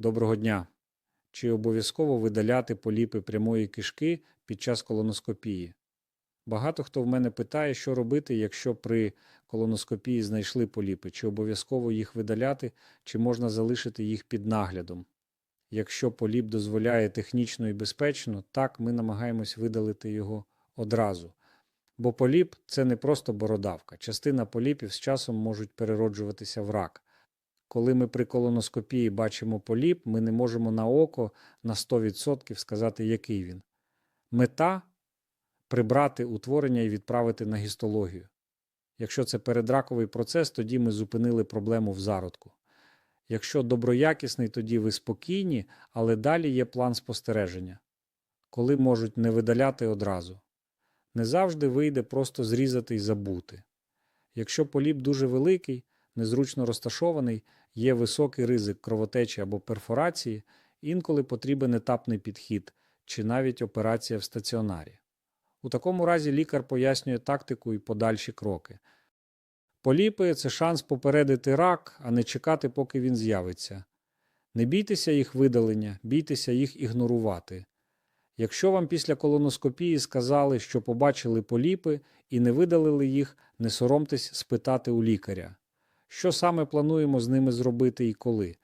Доброго дня. Чи обов'язково видаляти поліпи прямої кишки під час колоноскопії? Багато хто в мене питає, що робити, якщо при колоноскопії знайшли поліпи, чи обов'язково їх видаляти, чи можна залишити їх під наглядом. Якщо поліп дозволяє технічно і безпечно, так ми намагаємось видалити його одразу. Бо поліп це не просто бородавка. Частина поліпів з часом можуть перероджуватися в рак. Коли ми при колоноскопії бачимо поліп, ми не можемо на око на 100% сказати, який він. Мета прибрати утворення і відправити на гістологію. Якщо це передраковий процес, тоді ми зупинили проблему в зародку. Якщо доброякісний, тоді ви спокійні, але далі є план спостереження, коли можуть не видаляти одразу. Не завжди вийде просто зрізати і забути. Якщо поліп дуже великий, незручно розташований, є високий ризик кровотечі або перфорації, інколи потрібен етапний підхід чи навіть операція в стаціонарі. У такому разі лікар пояснює тактику і подальші кроки. Поліпи це шанс попередити рак, а не чекати, поки він з'явиться. Не бійтеся їх видалення, бійтеся їх ігнорувати. Якщо вам після колоноскопії сказали, що побачили поліпи і не видалили їх, не соромтесь спитати у лікаря, що саме плануємо з ними зробити і коли.